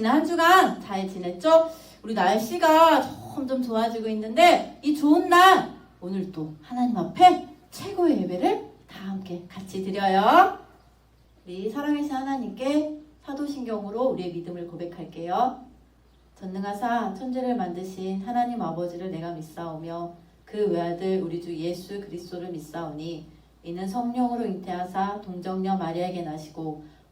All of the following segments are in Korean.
지난 한 주간 잘 지냈죠? 우리 날씨가 점점 좋아지고 있는데 이 좋은 날 오늘 또 하나님 앞에 최고의 예배를 다 함께 같이 드려요. 우리 사랑하신 하나님께 사도신경으로 우리의 믿음을 고백할게요. 전능하사 천지를 만드신 하나님 아버지를 내가 믿사오며 그 외아들 우리 주 예수 그리스도를 믿사오니 이는 성령으로 잉태하사 동정녀 마리아에게 나시고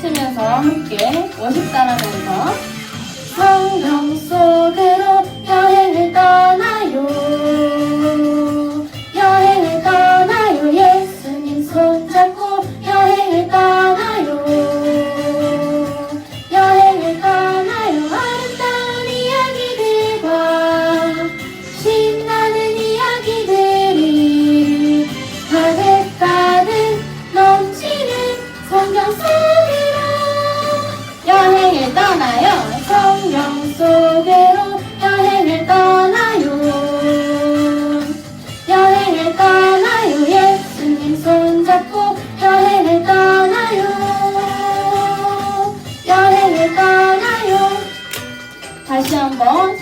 치면서 함께 워십 따라면서 성령 속으로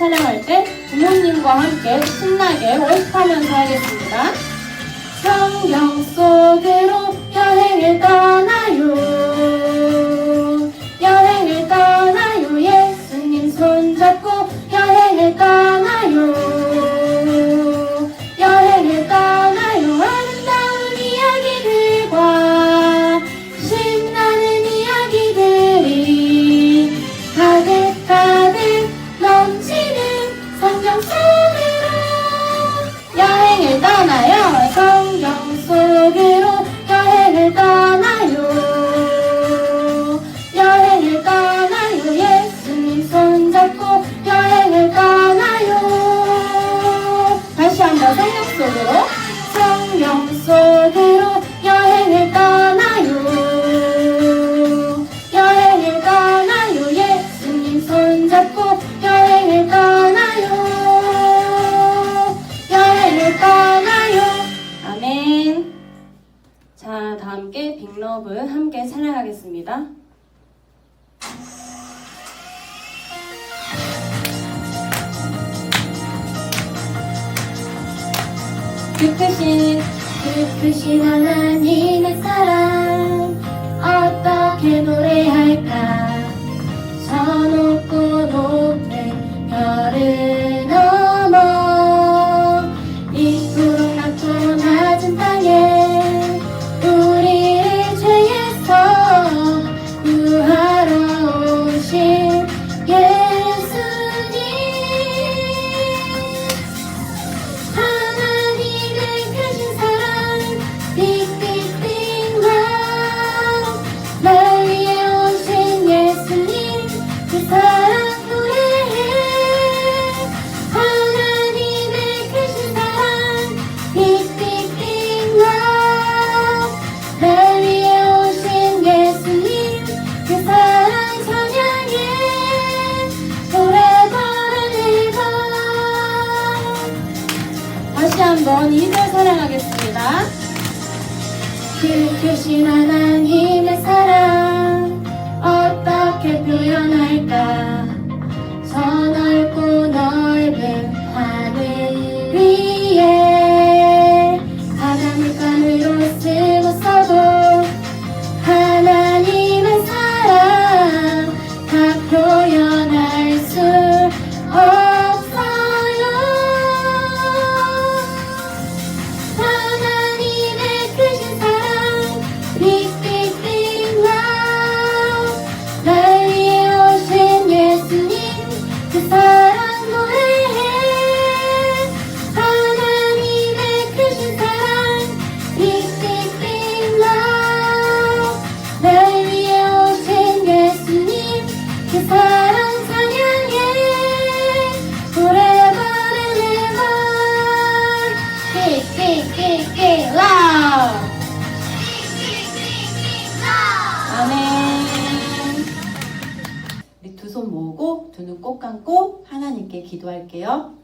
촬영할 때 부모님과 함께 신나게 월습하면서 하겠습니다. 성경 속으로 여행을 떠나요. 그 크신 그 크신 하나님의 사랑 어떻게 노래할까 저 높고 기도할게요.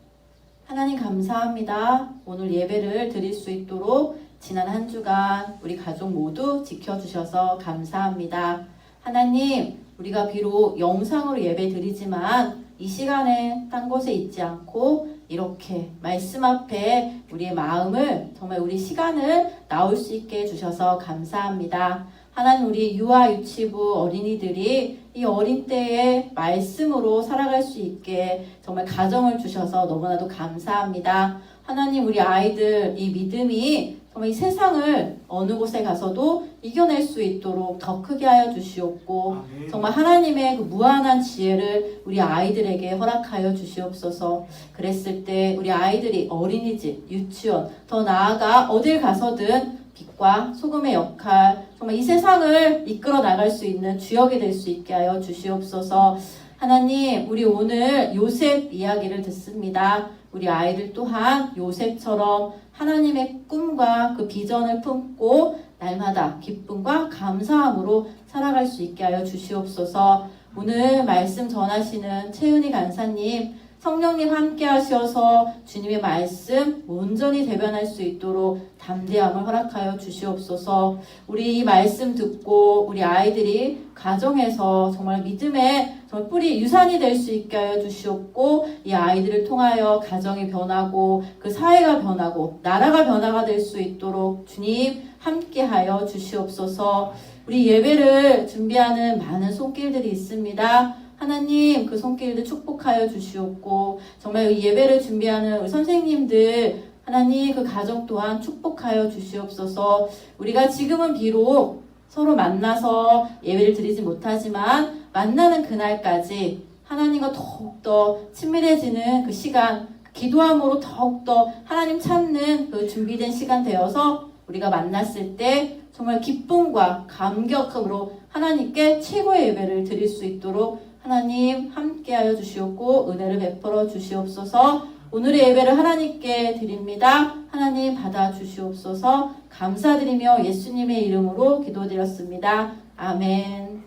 하나님 감사합니다. 오늘 예배를 드릴 수 있도록 지난 한 주간 우리 가족 모두 지켜주셔서 감사합니다. 하나님, 우리가 비록 영상으로 예배 드리지만 이 시간에 딴 곳에 있지 않고 이렇게 말씀 앞에 우리의 마음을 정말 우리 시간을 나올 수 있게 해주셔서 감사합니다. 하나님 우리 유아 유치부 어린이들이 이 어린 때에 말씀으로 살아갈 수 있게 정말 가정을 주셔서 너무나도 감사합니다. 하나님 우리 아이들 이 믿음이 정말 이 세상을 어느 곳에 가서도 이겨낼 수 있도록 더 크게 하여 주시옵고 아멘. 정말 하나님의 그 무한한 지혜를 우리 아이들에게 허락하여 주시옵소서. 그랬을 때 우리 아이들이 어린이집, 유치원, 더 나아가 어딜 가서든 빛과 소금의 역할, 정말 이 세상을 이끌어 나갈 수 있는 주역이 될 수 있게 하여 주시옵소서. 하나님, 우리 오늘 요셉 이야기를 듣습니다. 우리 아이들 또한 요셉처럼 하나님의 꿈과 그 비전을 품고 날마다 기쁨과 감사함으로 살아갈 수 있게 하여 주시옵소서. 오늘 말씀 전하시는 채은이 간사님, 성령님 함께 하셔서 주님의 말씀 온전히 대변할 수 있도록 담대함을 허락하여 주시옵소서. 우리 이 말씀 듣고 우리 아이들이 가정에서 정말 믿음의 정말 뿌리 유산이 될 수 있게 하여 주시옵고 이 아이들을 통하여 가정이 변하고 그 사회가 변하고 나라가 변화가 될 수 있도록 주님 함께 하여 주시옵소서. 우리 예배를 준비하는 많은 손길들이 있습니다. 하나님 그 손길들 축복하여 주시옵고 정말 이 예배를 준비하는 우리 선생님들 하나님 그 가정 또한 축복하여 주시옵소서. 우리가 지금은 비록 서로 만나서 예배를 드리지 못하지만 만나는 그날까지 하나님과 더욱더 친밀해지는 그 시간, 기도함으로 더욱더 하나님 찾는 그 준비된 시간 되어서 우리가 만났을 때 정말 기쁨과 감격으로 하나님께 최고의 예배를 드릴 수 있도록 하나님 함께하여 주시옵고 은혜를 베풀어 주시옵소서. 오늘의 예배를 하나님께 드립니다. 하나님 받아 주시옵소서. 감사드리며 예수님의 이름으로 기도드렸습니다. 아멘.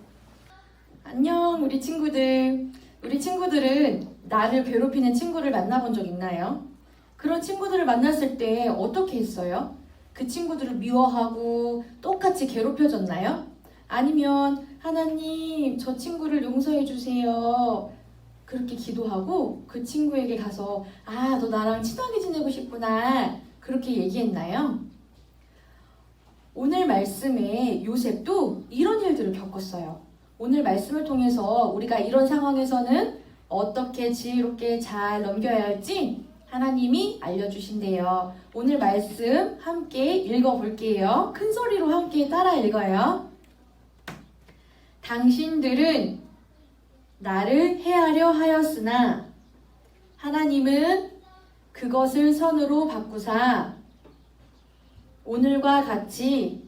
안녕, 우리 친구들. 우리 친구들은 나를 괴롭히는 친구를 만나본 적 있나요? 그런 친구들을 만났을 때 어떻게 했어요? 그 친구들을 미워하고 똑같이 괴롭혀줬나요? 아니면 하나님, 저 친구를 용서해 주세요. 그렇게 기도하고 그 친구에게 가서 아, 너 나랑 친하게 지내고 싶구나. 그렇게 얘기했나요? 오늘 말씀에 요셉도 이런 일들을 겪었어요. 오늘 말씀을 통해서 우리가 이런 상황에서는 어떻게 지혜롭게 잘 넘겨야 할지 하나님이 알려주신대요. 오늘 말씀 함께 읽어볼게요. 큰 소리로 함께 따라 읽어요. 당신들은 나를 해하려 하였으나 하나님은 그것을 선으로 바꾸사 오늘과 같이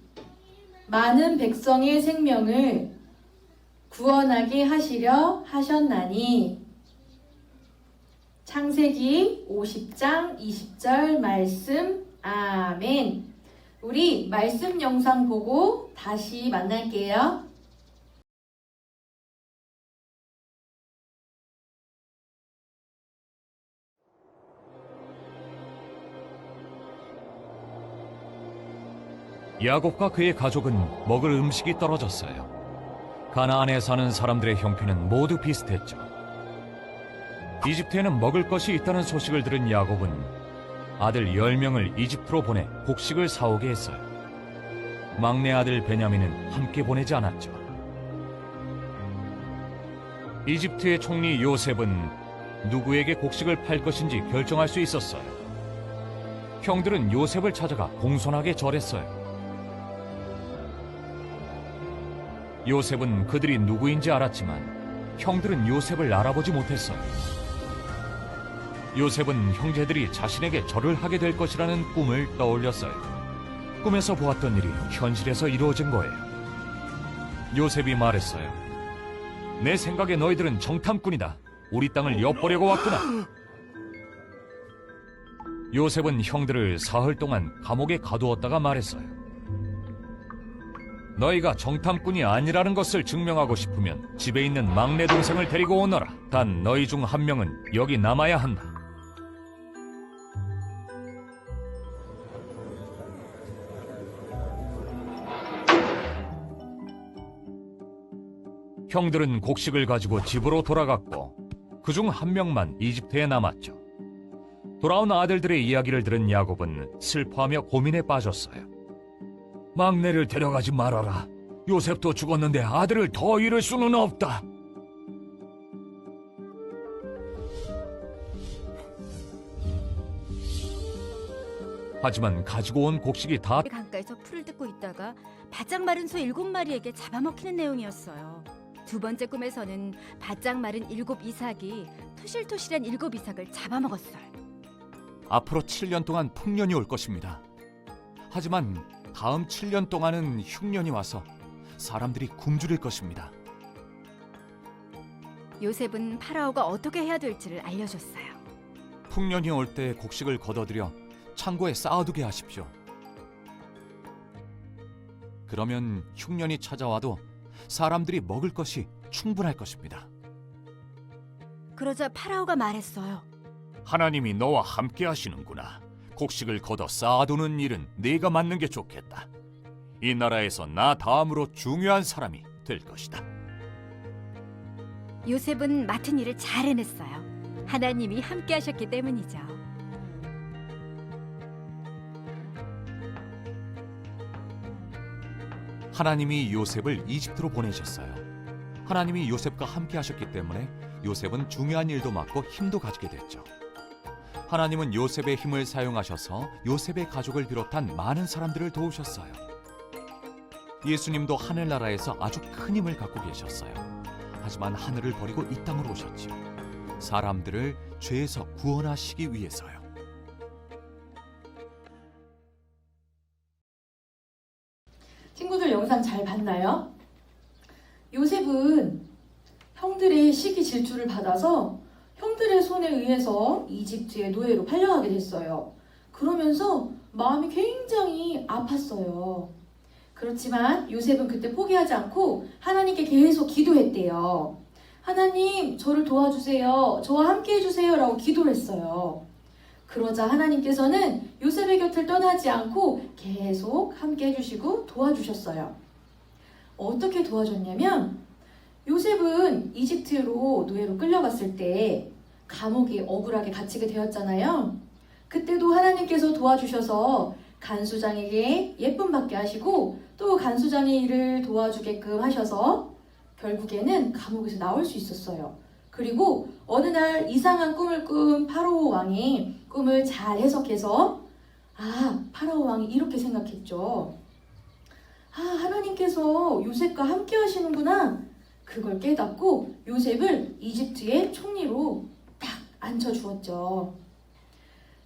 많은 백성의 생명을 구원하게 하시려 하셨나니 창세기 50장 20절 말씀 아멘. 우리 말씀 영상 보고 다시 만날게요. 야곱과 그의 가족은 먹을 음식이 떨어졌어요. 가나안에 사는 사람들의 형편은 모두 비슷했죠. 이집트에는 먹을 것이 있다는 소식을 들은 야곱은 아들 10명을 이집트로 보내 곡식을 사오게 했어요. 막내 아들 베냐민은 함께 보내지 않았죠. 이집트의 총리 요셉은 누구에게 곡식을 팔 것인지 결정할 수 있었어요. 형들은 요셉을 찾아가 공손하게 절했어요. 요셉은 그들이 누구인지 알았지만 형들은 요셉을 알아보지 못했어요. 요셉은 형제들이 자신에게 절을 하게 될 것이라는 꿈을 떠올렸어요. 꿈에서 보았던 일이 현실에서 이루어진 거예요. 요셉이 말했어요. 내 생각에 너희들은 정탐꾼이다. 우리 땅을 엿보려고 왔구나. 요셉은 형들을 사흘 동안 감옥에 가두었다가 말했어요. 너희가 정탐꾼이 아니라는 것을 증명하고 싶으면 집에 있는 막내 동생을 데리고 오너라. 단 너희 중 한 명은 여기 남아야 한다. 형들은 곡식을 가지고 집으로 돌아갔고 그 중 한 명만 이집트에 남았죠. 돌아온 아들들의 이야기를 들은 야곱은 슬퍼하며 고민에 빠졌어요. 막내를 데려가지 말아라. 요셉도 죽었는데 아들을 더 잃을 수는 없다. 하지만 가지고 온 곡식이 다 강가에서 풀을 뜯고 있다가 바짝 마른 소 일곱 마리에게 잡아먹히는 내용이었어요. 두 번째 꿈에서는 바짝 마른 일곱 이삭이 토실토실한 일곱 이삭을 잡아먹었어요. 앞으로 7년 동안 풍년이 올 것입니다. 하지만 다음 7년 동안은 흉년이 와서 사람들이 굶주릴 것입니다. 요셉은 파라오가 어떻게 해야 될지를 알려줬어요. 풍년이 올 때 곡식을 걷어들여 창고에 쌓아두게 하십시오. 그러면 흉년이 찾아와도 사람들이 먹을 것이 충분할 것입니다. 그러자 파라오가 말했어요. 하나님이 너와 함께 하시는구나. 곡식을 걷어 쌓아두는 일은 네가 맡는 게 좋겠다. 이 나라에서 나 다음으로 중요한 사람이 될 것이다. 요셉은 맡은 일을 잘 해냈어요. 하나님이 함께 하셨기 때문이죠. 하나님이 요셉을 이집트로 보내셨어요. 하나님이 요셉과 함께 하셨기 때문에 요셉은 중요한 일도 맡고 힘도 가지게 됐죠. 하나님은 요셉의 힘을 사용하셔서 요셉의 가족을 비롯한 많은 사람들을 도우셨어요. 예수님도 하늘나라에서 아주 큰 힘을 갖고 계셨어요. 하지만 하늘을 버리고 이 땅으로 오셨지요. 사람들을 죄에서 구원하시기 위해서요. 친구들 영상 잘 봤나요? 요셉은 형들의 시기 질투를 받아서 형들의 손에 의해서 이집트의 노예로 팔려가게 됐어요. 그러면서 마음이 굉장히 아팠어요. 그렇지만 요셉은 그때 포기하지 않고 하나님께 계속 기도했대요. 하나님, 저를 도와주세요. 저와 함께 해주세요. 라고 기도를 했어요. 그러자 하나님께서는 요셉의 곁을 떠나지 않고 계속 함께 해주시고 도와주셨어요. 어떻게 도와줬냐면 요셉은 이집트로 노예로 끌려갔을 때 감옥에 억울하게 갇히게 되었잖아요. 그때도 하나님께서 도와주셔서 간수장에게 예쁨 받게 하시고 또 간수장의 일을 도와주게끔 하셔서 결국에는 감옥에서 나올 수 있었어요. 그리고 어느 날 이상한 꿈을 꾼 파로오 왕이 꿈을 잘 해석해서 아 파라오 왕이 이렇게 생각했죠. 아 하나님께서 요셉과 함께 하시는구나. 그걸 깨닫고 요셉을 이집트의 총리로 딱 앉혀 주었죠.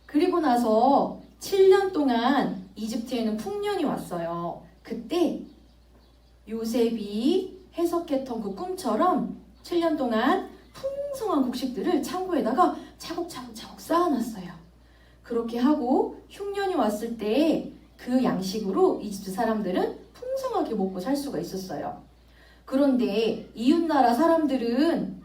그리고 나서 7년 동안 이집트에는 풍년이 왔어요. 그때 요셉이 해석했던 그 꿈처럼 7년 동안 풍성한 곡식들을 창고에다가 차곡차곡 차곡 쌓아놨어요. 그렇게 하고 흉년이 왔을 때 그 양식으로 이집트 사람들은 풍성하게 먹고 살 수가 있었어요. 그런데 이웃나라 사람들은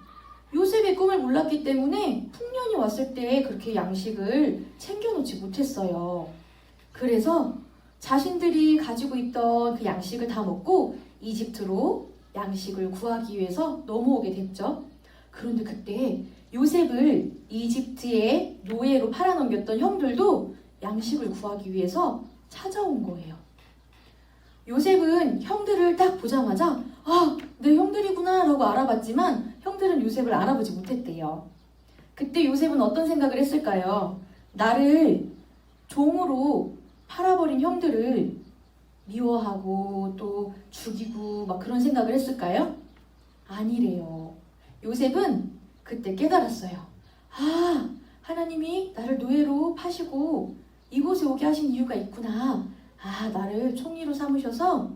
요셉의 꿈을 몰랐기 때문에 풍년이 왔을 때 그렇게 양식을 챙겨놓지 못했어요. 그래서 자신들이 가지고 있던 그 양식을 다 먹고 이집트로 양식을 구하기 위해서 넘어오게 됐죠. 그런데 그때 요셉을 이집트의 노예로 팔아넘겼던 형들도 양식을 구하기 위해서 찾아온 거예요. 요셉은 형들을 딱 보자마자 아, 내 형들이구나 라고 알아봤지만 형들은 요셉을 알아보지 못했대요. 그때 요셉은 어떤 생각을 했을까요? 나를 종으로 팔아버린 형들을 미워하고 또 죽이고 막 그런 생각을 했을까요? 아니래요. 요셉은 그때 깨달았어요. 아, 하나님이 나를 노예로 파시고 이곳에 오게 하신 이유가 있구나. 아, 나를 총리로 삼으셔서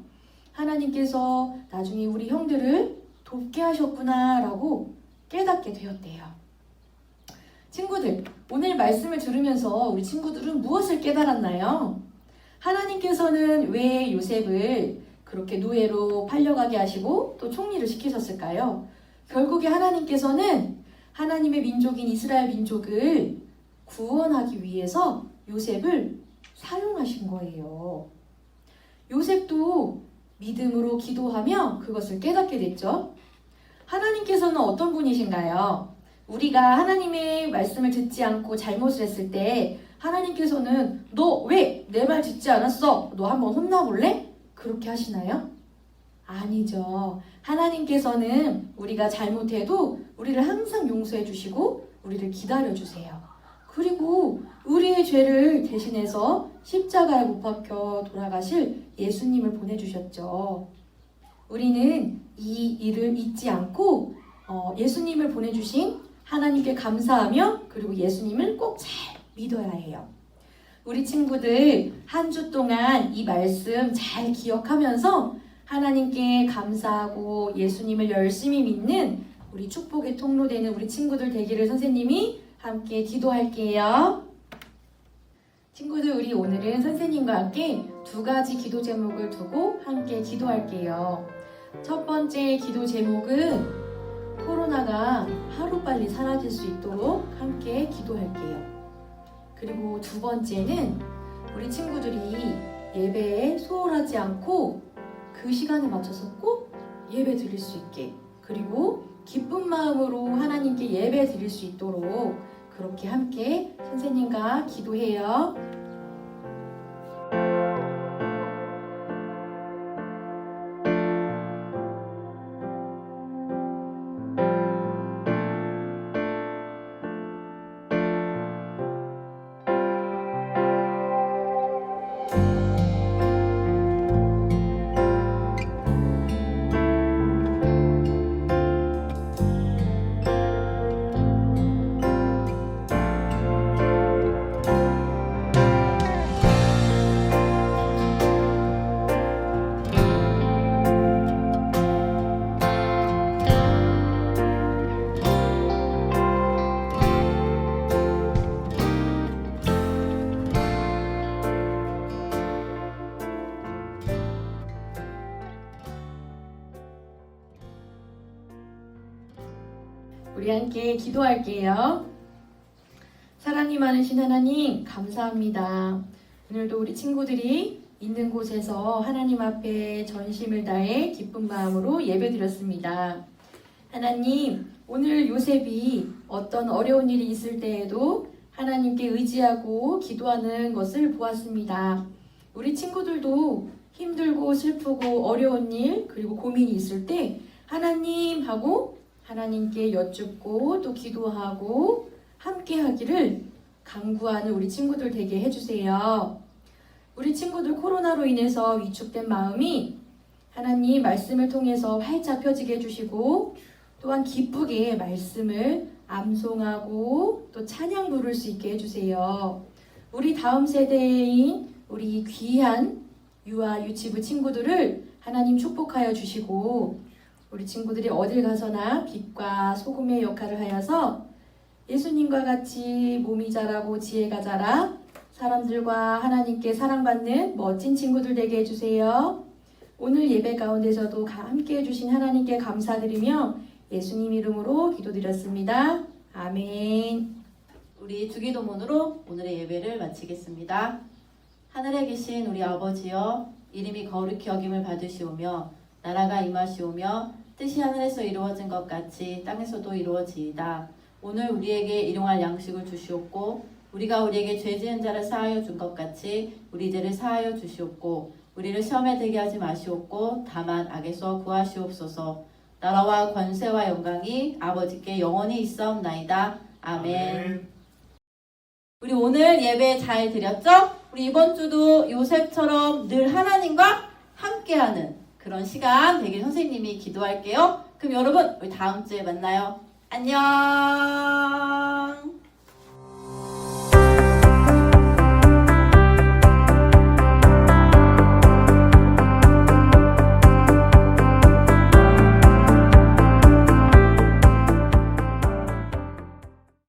하나님께서 나중에 우리 형들을 돕게 하셨구나라고 깨닫게 되었대요. 친구들, 오늘 말씀을 들으면서 우리 친구들은 무엇을 깨달았나요? 하나님께서는 왜 요셉을 그렇게 노예로 팔려가게 하시고 또 총리를 시키셨을까요? 결국에 하나님께서는 하나님의 민족인 이스라엘 민족을 구원하기 위해서 요셉을 사용하신 거예요. 요셉도 믿음으로 기도하며 그것을 깨닫게 됐죠. 하나님께서는 어떤 분이신가요? 우리가 하나님의 말씀을 듣지 않고 잘못을 했을 때 하나님께서는 너 왜 내 말 듣지 않았어? 너 한번 혼나볼래? 그렇게 하시나요? 아니죠. 하나님께서는 우리가 잘못해도 우리를 항상 용서해 주시고 우리를 기다려 주세요. 그리고 우리의 죄를 대신해서 십자가에 못 박혀 돌아가실 예수님을 보내주셨죠. 우리는 이 일을 잊지 않고 어, 예수님을 보내주신 하나님께 감사하며 그리고 예수님을 꼭 잘 믿어야 해요. 우리 친구들 한 주 동안 이 말씀 잘 기억하면서 하나님께 감사하고 예수님을 열심히 믿는 우리 축복의 통로 되는 우리 친구들 되기를 선생님이 함께 기도할게요. 친구들 우리 오늘은 선생님과 함께 두 가지 기도 제목을 두고 함께 기도할게요. 첫 번째 기도 제목은 코로나가 하루빨리 사라질 수 있도록 함께 기도할게요. 그리고 두 번째는 우리 친구들이 예배에 소홀하지 않고 그 시간에 맞춰서 꼭 예배 드릴 수 있게 그리고 기쁜 마음으로 하나님께 예배 드릴 수 있도록 그렇게 함께 선생님과 기도해요. 기도할게요. 사랑이 많으신 하나님, 감사합니다. 오늘도 우리 친구들이 있는 곳에서 하나님 앞에 전심을 다해 기쁜 마음으로 예배드렸습니다. 하나님, 오늘 요셉이 어떤 어려운 일이 있을 때에도 하나님께 의지하고 기도하는 것을 보았습니다. 우리 친구들도 힘들고 슬프고 어려운 일, 그리고 고민이 있을 때 하나님 하고 하나님께 여쭙고 또 기도하고 함께 하기를 강구하는 우리 친구들 되게 해주세요. 우리 친구들 코로나로 인해서 위축된 마음이 하나님 말씀을 통해서 활짝 펴지게 해주시고 또한 기쁘게 말씀을 암송하고 또 찬양 부를 수 있게 해주세요. 우리 다음 세대인 우리 귀한 유아 유치부 친구들을 하나님 축복하여 주시고 우리 친구들이 어딜 가서나 빛과 소금의 역할을 하여서 예수님과 같이 몸이 자라고 지혜가 자라 사람들과 하나님께 사랑받는 멋진 친구들 되게 해주세요. 오늘 예배 가운데서도 함께 해주신 하나님께 감사드리며 예수님 이름으로 기도드렸습니다. 아멘. 우리 주기도문으로 오늘의 예배를 마치겠습니다. 하늘에 계신 우리 아버지여 이름이 거룩히 여김을 받으시오며 나라가 임하시오며 뜻이 하늘에서 이루어진 것 같이 땅에서도 이루어지이다. 오늘 우리에게 일용할 양식을 주시옵고 우리가 우리에게 죄 지은 자를 사하여 준 것 같이 우리 죄를 사하여 주시옵고 우리를 시험에 들게 하지 마시옵고 다만 악에서 구하시옵소서. 나라와 권세와 영광이 아버지께 영원히 있사옵나이다. 아멘. 우리 오늘 예배 잘 드렸죠? 우리 이번 주도 요셉처럼 늘 하나님과 함께하는 그런 시간 되길 선생님이 기도할게요. 그럼 여러분 우리 다음 주에 만나요. 안녕.